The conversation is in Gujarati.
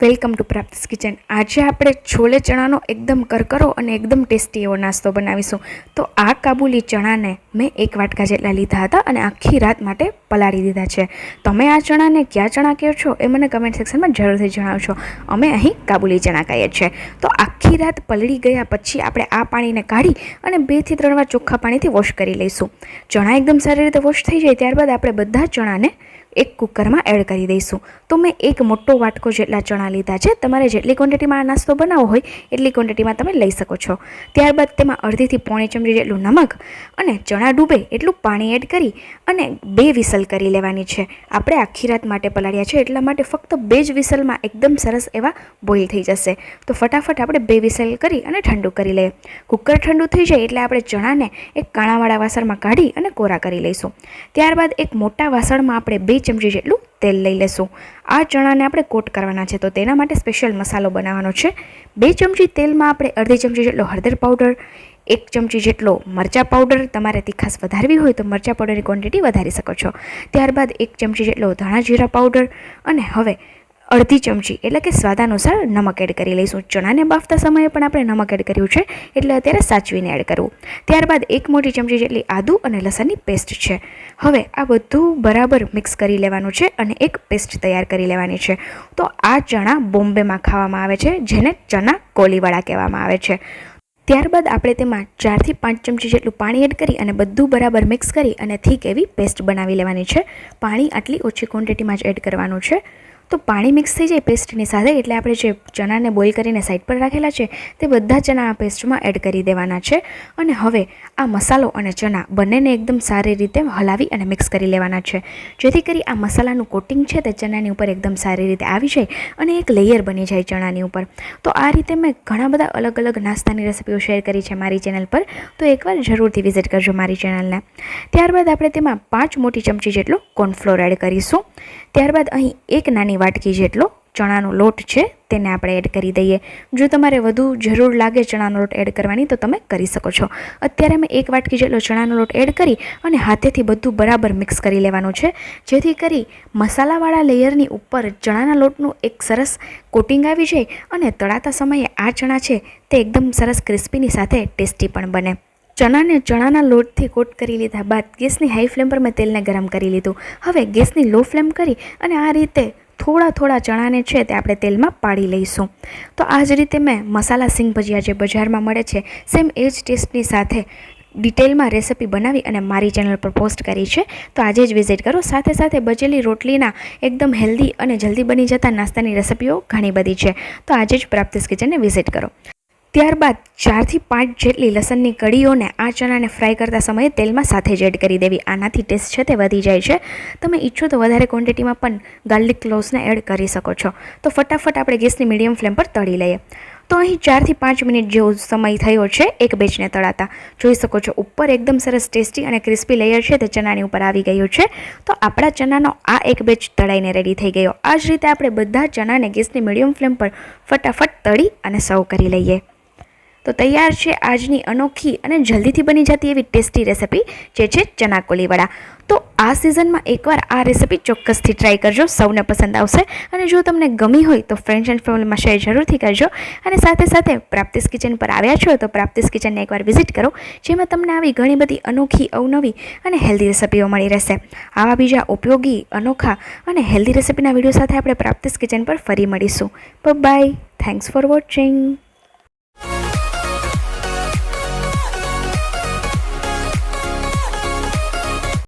Welcome to પ્રાપ્તિસ kitchen. આજે આપણે છોલે ચણાનો એકદમ કરકરો અને એકદમ ટેસ્ટી એવો નાસ્તો બનાવીશું. તો આ કાબુલી ચણાને મેં એક વાટકા જેટલા લીધા હતા અને આખી રાત માટે પલાળી દીધા છે. તમે આ ચણાને ક્યાં ચણા કહો છો એ મને કમેન્ટ સેક્શનમાં જરૂરથી જણાવશો અમે અહીં કાબુલી ચણા કહીએ છીએ. તો આખી રાત પલળી ગયા પછી આપણે આ પાણીને કાઢી અને બેથી ત્રણ વાર ચોખ્ખા પાણીથી વોશ કરી લઈશું. ચણા એકદમ સારી રીતે વોશ થઈ જાય ત્યારબાદ આપણે બધા ચણાને એક કુકરમાં એડ કરી દઈશું. તો મેં એક મોટો વાટકો જેટલા ચણા લીધા છે, તમારે જેટલી ક્વોન્ટિટીમાં નાસ્તો બનાવવો હોય, એટલી ક્વોન્ટિટીમાં તમે લઈ શકો છો. ત્યારબાદ તેમાં અડધીથી પોણી ચમચી જેટલું નમક અને ચણા ડૂબે એટલું પાણી એડ કરી અને બે વિસલ કરી લેવાની છે. આપણે આખી રાત માટે પલાળ્યા છે, એટલા માટે ફક્ત બે જ વિસલમાં એકદમ સરસ એવા બોઇલ થઈ જશે. તો ફટાફટ આપણે બે વિસલ કરી અને ઠંડુ કરી લઈએ. કુકર ઠંડુ થઈ જાય એટલે આપણે ચણાને એક કાણાવાળા વાસણમાં કાઢી અને કોરા કરી લઈશું. ત્યારબાદ એક મોટા વાસણમાં આપણે બે ચમચી જેટલું તેલ લઈ લેશું. આ ચણાને આપણે કોટ કરવાના છે, તો તેના માટે સ્પેશિયલ મસાલો બનાવવાનો છે. બે ચમચી તેલમાં આપણે અડધી ચમચી જેટલો હળદર પાવડર એક ચમચી જેટલો મરચાં પાવડર તમારે તીખાસ વધારવી હોય તો મરચાં પાવડરની ક્વોન્ટિટી વધારી શકો છો. ત્યારબાદ એક ચમચી જેટલો ધાણા જીરા પાવડર અને હવે અડધી ચમચી એટલે કે સ્વાદાનુસાર નમક એડ કરી લઈશું. ચણાને બાફતા સમયે પણ આપણે નમક એડ કર્યું છે, એટલે અત્યારે સાચવીને એડ કરવું ત્યારબાદ એક મોટી ચમચી જેટલી આદુ અને લસણની પેસ્ટ છે. હવે આ બધું બરાબર મિક્સ કરી લેવાનું છે અને એક પેસ્ટ તૈયાર કરી લેવાની છે. તો આ ચણા બોમ્બેમાં ખાવામાં આવે છે, જેને ચણા કોલીવાળા કહેવામાં આવે છે. ત્યારબાદ આપણે તેમાં ચારથી પાંચ ચમચી જેટલું પાણી એડ કરી અને બધું બરાબર મિક્સ કરી અને થીક એવી પેસ્ટ બનાવી લેવાની છે. પાણી આટલી ઓછી ક્વોન્ટિટીમાં જ એડ કરવાનું છે. તો પાણી મિક્સ થઈ જાય પેસ્ટની સાથે, એટલે આપણે જે ચણાને બોઇલ કરીને સાઈડ પર રાખેલા છે, તે બધા ચણા આ પેસ્ટમાં એડ કરી દેવાના છે. અને હવે આ મસાલો અને ચણા બંનેને એકદમ સારી રીતે હલાવી અને મિક્સ કરી લેવાના છે. જેથી કરી આ મસાલાનું કોટિંગ છે તે ચણાની ઉપર એકદમ સારી રીતે આવી જાય અને એક લેયર બની જાય ચણાની ઉપર. તો આ રીતે મેં ઘણા બધા અલગ અલગ નાસ્તાની રેસિપીઓ શેર કરી છે મારી ચેનલ પર. તો એકવાર જરૂરથી વિઝિટ કરજો મારી ચેનલને ત્યારબાદ આપણે તેમાં પાંચ મોટી ચમચી જેટલો કોર્નફ્લોર એડ કરીશું. ત્યારબાદ અહીં એક નાની વાટકી જેટલો ચણાનો લોટ છે, તેને આપણે એડ કરી દઈએ. જો તમારે વધુ જરૂર લાગે ચણાનો લોટ એડ કરવાની, તો તમે કરી શકો છો. અત્યારે મેં એક વાટકી જેટલો ચણાનો લોટ એડ કરી અને હાથેથી બધું બરાબર મિક્સ કરી લેવાનું છે. જેથી કરી મસાલાવાળા લેયરની ઉપર ચણાના લોટનું એક સરસ કોટિંગ આવી જાય અને તળાતા સમયે આ ચણા છે, તે એકદમ સરસ ક્રિસ્પીની સાથે ટેસ્ટી પણ બને. ચણાને ચણાના લોટથી કોટ કરી લીધા બાદ ગેસની હાઈ ફ્લેમ પર મેં તેલને ગરમ કરી લીધું. હવે ગેસની લો ફ્લેમ કરી અને આ રીતે થોડા થોડા ચણાને છે તે આપણે તેલમાં પાડી લઈશું. તો આ જ રીતે મેં મસાલા સિંગ ભજીયા જે બજારમાં મળે છે સેમ એ જ ટેસ્ટની સાથે ડિટેલમાં રેસિપી બનાવી અને મારી ચેનલ પર પોસ્ટ કરી છે. તો આજે જ વિઝિટ કરો. સાથે સાથે બચેલી રોટલીના એકદમ હેલ્ધી અને જલ્દી બની જતા નાસ્તાની રેસિપીઓ ઘણી બધી છે. તો આજે જ પ્રાપ્તિસ કિચનને વિઝિટ કરો. ત્યારબાદ ચારથી પાંચ જેટલી લસણની કડીઓને આ ચણાને ફ્રાય કરતા સમયે તેલમાં સાથે જ એડ કરી દેવી. આનાથી ટેસ્ટ છે તે વધી જાય છે. તમે ઈચ્છો તો વધારે ક્વોન્ટિટીમાં પણ ગાર્લિક ક્લોવ્સને એડ કરી શકો છો. તો ફટાફટ આપણે ગેસની મીડિયમ ફ્લેમ પર તળી લઈએ. તો અહીં ચારથી પાંચ મિનિટ જેવો સમય થયો છે એક બેચને તળાતા. જોઈ શકો છો ઉપર એકદમ સરસ ટેસ્ટી અને ક્રિસ્પી લેયર છે તે ચણાની ઉપર આવી ગયું છે. તો આપણા ચણાનો આ એક બેચ તળાઈને રેડી થઈ ગયો. આ જ રીતે આપણે બધા ચણાને ગેસની મીડિયમ ફ્લેમ પર ફટાફટ તળી અને સર્વ કરી લઈએ. તો તૈયાર છે આજની અનોખી અને જલ્દીથી બની જતી એવી ટેસ્ટી રેસિપી, જે છે ચના કોલીવડા તો આ સિઝનમાં એકવાર આ રેસિપી ચોક્કસથી ટ્રાય કરજો, સૌને પસંદ આવશે. અને જો તમને ગમી હોય તો ફ્રેન્ડ્સ એન્ડ ફેમિલીમાં શેર જરૂરથી કરજો. અને સાથે સાથે પ્રાપ્તિસ કિચન પર આવ્યા છો તો પ્રાપ્તિસ કિચનને એકવાર વિઝિટ કરો, જેમાં તમને આવી ઘણી બધી અનોખી, અવનવી અને હેલ્ધી રેસિપીઓ મળી રહેશે. આવા બીજા ઉપયોગી, અનોખા અને હેલ્ધી રેસિપીના વીડિયો સાથે આપણે પ્રાપ્તિસ કિચન પર ફરી મળીશું. By thanks for watching